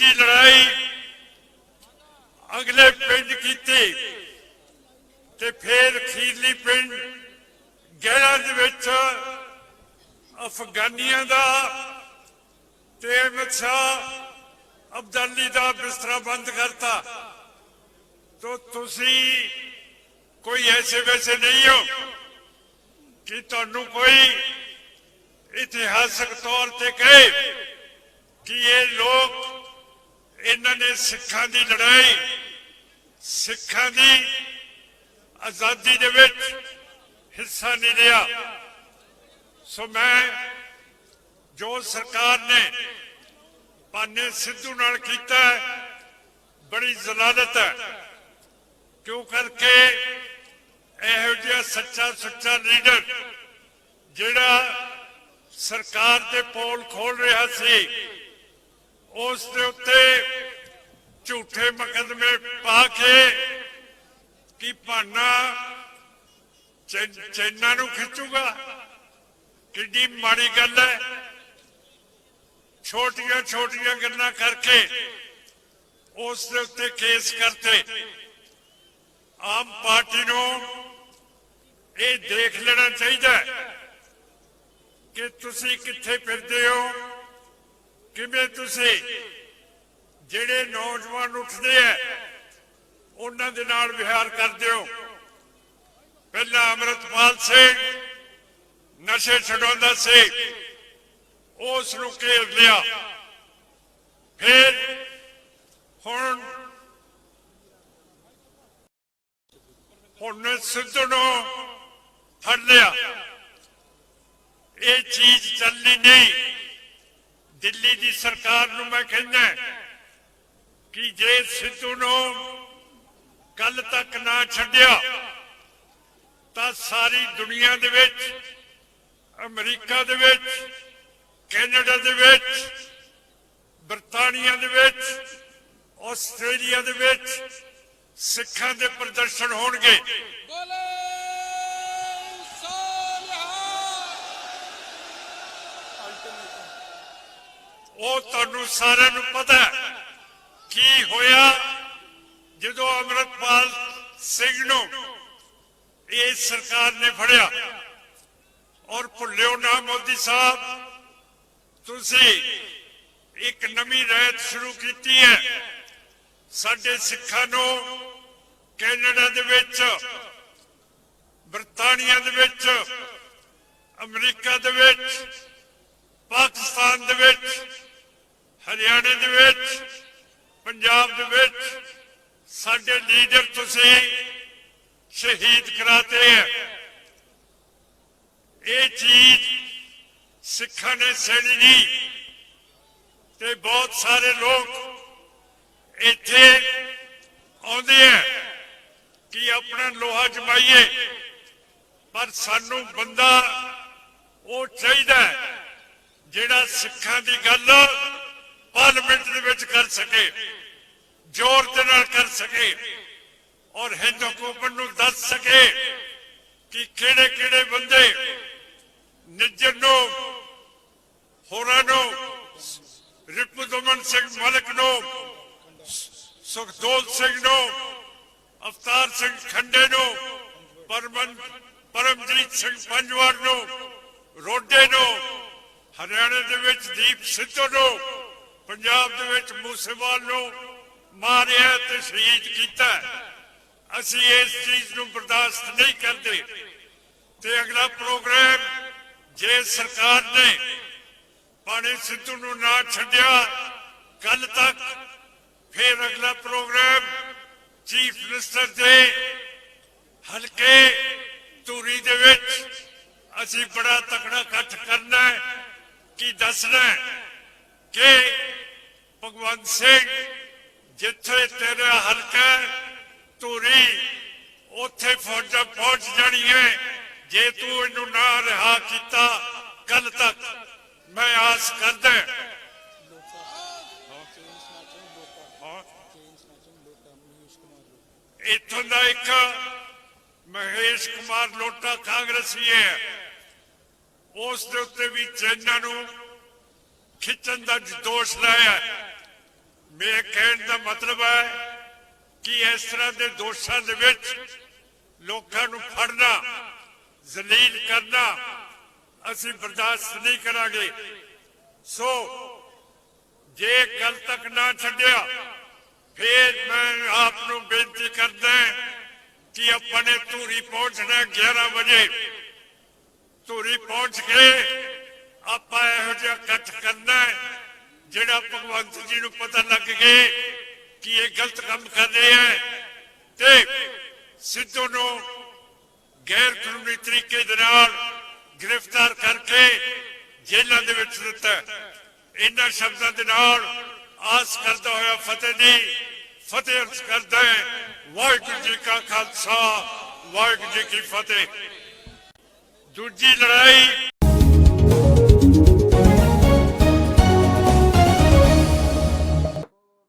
ਦੂਜੀ ਲੜਾਈ ਅਗਲੇ ਪਿੰਡ ਕੀਤੀ ਤੇ ਫੇਰ ਖੀਰਲੀ ਪਿੰਡ ਗਹਿਰਾ ਦੇ ਵਿੱਚ ਅਫਗਾਨੀਆਂ ਦਾ ਤੇ ਅਮਿਤ ਸ਼ਾਹ ਅਬਦਾਲੀ ਦਾ ਬਿਸਤਰਾ ਬੰਦ ਕਰਤਾ। ਤੋ ਤੁਸੀਂ ਕੋਈ ਐਸੇ ਵੈਸੇ ਨਹੀਂ ਹੋ ਕਿ ਤੁਹਾਨੂੰ ਕੋਈ ਇਤਿਹਾਸਕ ਤੌਰ ਤੇ ਕਹੇ ਕਿ ਇਹ ਲੋਕ ਇਹਨਾਂ ਨੇ ਸਿੱਖਾਂ ਦੀ ਲੜਾਈ, ਸਿੱਖਾਂ ਦੀ ਆਜ਼ਾਦੀ ਦੇ ਵਿੱਚ ਹਿੱਸਾ ਨਹੀਂ ਲਿਆ। ਸੋ ਮੈਂ ਜੋ ਸਰਕਾਰ ਨੇ ਪਾਨੇ ਸਿੱਧੂ ਨਾਲ ਕੀਤਾ ਬੜੀ ਜ਼ਲਾਲਤ ਹੈ। ਕਿਉਂ ਕਰਕੇ ਇਹੋ ਜਿਹਾ ਸੱਚਾ ਸੁੱਚਾ ਲੀਡਰ ਜਿਹੜਾ ਸਰਕਾਰ ਦੇ ਪੋਲ ਖੋਲ ਰਿਹਾ ਸੀ ਉਸ ਦੇ ਉੱਤੇ ਝੂਠੇ ਮੁਕਦਮੇ ਪਾ ਕੇ ਕੀ ਭਾਨਾ ਚੈਨਾ ਨੂੰ ਖਿੱਚੂਗਾ? ਕਿੱਡੀ ਮਾੜੀ ਗੱਲ ਹੈ। ਛੋਟੀਆਂ ਛੋਟੀਆਂ ਗੱਲਾਂ ਕਰਕੇ ਉਸ ਦੇ ਉੱਤੇ ਕੇਸ ਕਰਤੇ। ਆਮ ਪਾਰਟੀ ਨੂੰ ਇਹ ਦੇਖ ਲੈਣਾ ਚਾਹੀਦਾ ਕਿ ਤੁਸੀਂ ਕਿੱਥੇ ਫਿਰਦੇ ਹੋ। ਕਿਵੇਂ ਤੁਸੀਂ ਜਿਹੜੇ ਨੌਜਵਾਨ ਉੱਠਦੇ ਆ, ਉਹਨਾਂ ਦੇ ਨਾਲ ਵਿਹਾਰ ਕਰਦੇ ਹੋ? ਪਹਿਲਾਂ ਅਮਰਤਪਾਲ ਸਿੰਘ, ਨਸ਼ੇ ਛਡਾਉਂਦਾ ਸੀ, ਉਸ ਨੂੰ ਘੇਰ ਲਿਆ। ਫਿਰ ਹੁਣ ਹੁਣ ਸਿੱਧੂ ਨੂੰ ਫੜ ਲਿਆ। ਇਹ ਚੀਜ਼ ਚੱਲਣੀ ਨਹੀਂ। ਦਿੱਲੀ ਦੀ ਸਰਕਾਰ ਨੂੰ ਮੈਂ ਕਹਿੰਦਾ ਕਿ ਜੇ ਸਿੱਧੂ ਨੂੰ ਕੱਲ ਤੱਕ ਨਾ ਛੱਡਿਆ ਤਾਂ ਸਾਰੀ ਦੁਨੀਆ ਦੇ ਵਿੱਚ ਅਮਰੀਕਾ ਦੇ ਵਿੱਚ ਕੈਨੇਡਾ ਦੇ ਵਿੱਚ ਬਰਤਾਨੀਆ ਦੇ ਵਿੱਚ ਆਸਟ੍ਰੇਲੀਆ ਦੇ ਵਿੱਚ ਸਿੱਖਾਂ ਦੇ ਪ੍ਰਦਰਸ਼ਨ ਹੋਣਗੇ। ਬੋਲੇ ਉਹ ਤੁਹਾਨੂੰ ਸਾਰਿਆਂ ਨੂੰ ਪਤਾ ਕੀ ਹੋਇਆ ਜਦੋਂ ਅਮਰਤਪਾਲ ਸਿੰਘ ਨੂੰ ਇਹ ਸਰਕਾਰ ਨੇ ਫੜਿਆ ਔਰ ਭੁੱਲਿਓ ਨਾ ਮੋਦੀ ਸਾਹਿਬ, ਤੁਸੀਂ ਇੱਕ ਨਵੀਂ ਰਹਿਤ ਸ਼ੁਰੂ ਕੀਤੀ ਹੈ। ਸਾਡੇ ਸਿੱਖਾਂ ਨੂੰ ਕੈਨੇਡਾ ਦੇ ਵਿੱਚ, ਬਰਤਾਨੀਆ ਦੇ ਵਿੱਚ, ਅਮਰੀਕਾ ਦੇ ਵਿੱਚ ਪਾਕਿਸਤਾਨ ਦੇ ਵਿੱਚ, ਹਰਿਆਣੇ ਦੇ ਵਿੱਚ, ਪੰਜਾਬ ਦੇ ਵਿੱਚ ਸਾਡੇ ਲੀਡਰ ਤੁਸੀਂ ਸ਼ਹੀਦ ਕਰਾਤੇ ਹੈ ਇਹ ਚੀਜ਼ ਸਿੱਖਾਂ ਨੇ ਸਹਿਣੀ ਤੇ ਬਹੁਤ ਸਾਰੇ ਲੋਕ ਇੱਥੇ ਆਉਂਦੇ ਆ ਕਿ ਆਪਣਾ ਲੋਹਾ ਜਮਾਈਏ, ਪਰ ਸਾਨੂੰ ਬੰਦਾ ਉਹ ਚਾਹੀਦਾ ਹੈ ਜਿਹੜਾ ਸਿੱਖਾਂ ਦੀ ਗੱਲ ਪਾਰਲੀਮੈਂਟ ਦੇ ਵਿੱਚ ਕਰ ਸਕੇ, ਜ਼ੋਰ ਦੇ ਨਾਲ ਕਰ ਸਕੇ ਔਰ ਹਿੰਦ ਹਕੂਮਤ ਨੂੰ ਦੱਸ ਸਕੇ ਕਿ ਕਿਹੜੇ ਕਿਹੜੇ ਬੰਦੇ ਨਿੱਜਰ ਨੂੰ, ਹੋਰਾਂ ਨੂੰ, ਰਿਪੁਦਮਨ ਸਿੰਘ ਮਲਕ ਨੂੰ, ਸੁਖਦੋਲ ਸਿੰਘ ਨੂੰ, ਅਵਤਾਰ ਸਿੰਘ ਖੰਡੇ ਨੂੰ, ਪਰਮਨ, ਪਰਮਜੀਤ ਸਿੰਘ ਪੰਜਵਾਰ ਨੂੰ, ਰੋਡੇ ਨੂੰ ਹਰਿਆਣੇ ਦੇ ਵਿੱਚ ਦੀਪ ਸਿੱਧੂ ਨੂੰ, ਪੰਜਾਬ ਦੇ ਵਿੱਚ ਮੂਸੇਵਾਲ ਨੂੰ ਮਾਰਿਆ ਤੇ ਸ਼ਹੀਦ ਕੀਤਾ। ਅਸੀਂ ਇਸ ਚੀਜ਼ ਨੂੰ ਬਰਦਾਸ਼ਤ ਨਹੀਂ ਕਰਦੇ। ਤੇ ਅਗਲਾ ਪ੍ਰੋਗਰਾਮ ਜੇ ਸਰਕਾਰ ਨੇ ਪਾਣੀ ਸਿੱਧੂ ਨੂੰ ਨਾ ਛੱਡਿਆ ਕੱਲ ਤੱਕ ਫਿਰ ਅਗਲਾ ਪ੍ਰੋਗਰਾਮ ਚੀਫ ਮਿਨਿਸਟਰ ਦੇ ਹਲਕੇ ਧੂਰੀ ਦੇ ਵਿੱਚ ਅਸੀਂ ਬੜਾ ਤਕੜਾ ਇਕੱਠ ਕਰਨਾ ਹੈ। ਕਿ ਦੱਸਣਾ ਕਿ ਭਗਵੰਤ ਸਿੰਘ, ਜਿੱਥੇ ਤੇਰਾ ਹਲਕਾ ਧੂਰੀ, ਉੱਥੇ ਫੌਜਾਂ ਪਹੁੰਚ ਜਾਣੀਆਂ ਜੇ ਤੂੰ ਇਹਨੂੰ ਨਾ ਰਿਹਾ ਕੀਤਾ ਕੱਲ ਤੱਕ ਮੈਂ ਆਸ ਕਰਦਾ ਹਾਂ। ਇੱਥੋਂ ਦਾ ਇੱਕ ਮਹੇਸ਼ ਕੁਮਾਰ ਲੋਟਾ ਕਾਂਗਰਸੀ ਹੈ ਉਸ ਦੇ ਉੱਤੇ ਵੀ ਚੈਨਾਂ ਨੂੰ ਖਿੱਚਣ ਦਾ ਦੋਸ਼ ਲਾਇਆ ਮੇਰੇ ਕਹਿਣ ਦਾ ਮਤਲਬ ਹੈ ਕਿ ਇਸ ਤਰ੍ਹਾਂ ਦੇ ਦੋਸ਼ਾਂ ਦੇ ਵਿੱਚ ਲੋਕਾਂ ਨੂੰ ਫੜਨਾ, ਜ਼ਲੀਲ ਕਰਨਾ ਅਸੀਂ ਬਰਦਾਸ਼ਤ ਨਹੀਂ ਕਰਾਂਗੇ। ਸੋ ਜੇ ਕੱਲ ਤੱਕ ਨਾ ਛੱਡਿਆ, ਫੇਰ ਮੈਂ ਆਪ ਨੂੰ ਬੇਨਤੀ ਕਰਦਾ ਕਿ ਆਪਾਂ ਨੇ ਧੂਰੀ ਪਹੁੰਚਣਾ ਹੈ 11 ਵਜੇ। ਧੂਰੀ ਪਹੁੰਚ ਕੇ ਆਪਾਂ ਇਹੋ ਜਿਹਾ ਇਕੱਠ ਕਰਨਾ ਜਿਹੜਾ ਭਗਵੰਤ ਜੀ ਨੂੰ ਪਤਾ ਲੱਗ ਗਏ ਕਿ ਇਹ ਗਲਤ ਕੰਮ ਕਰ ਰਹੇ ਹੈ। ਤੇ ਸਿੱਧੂ ਨੂੰ ਗੈਰ ਕਾਨੂੰਨੀ ਤਰੀਕੇ ਦੇ ਨਾਲ ਗ੍ਰਿਫਤਾਰ ਕਰਕੇ ਜੇਲ੍ਹਾਂ ਦੇ ਵਿੱਚ ਦਿੱਤਾ ਇਹਨਾਂ ਸ਼ਬਦਾਂ ਦੇ ਨਾਲ ਆਸ ਕਰਦਾ ਹੋਇਆ ਫਤਿਹ ਦੀ ਫਤਿਹ ਅਰਜ਼ ਕਰਦਾ ਹੈ। ਵਾਹਿਗੁਰੂ ਜੀ ਕਾ ਖਾਲਸਾ, ਵਾਹਿਗੁਰੂ ਜੀ ਕੀ ਫਤਿਹ। ਦੂਜੀ ਲੜਾਈ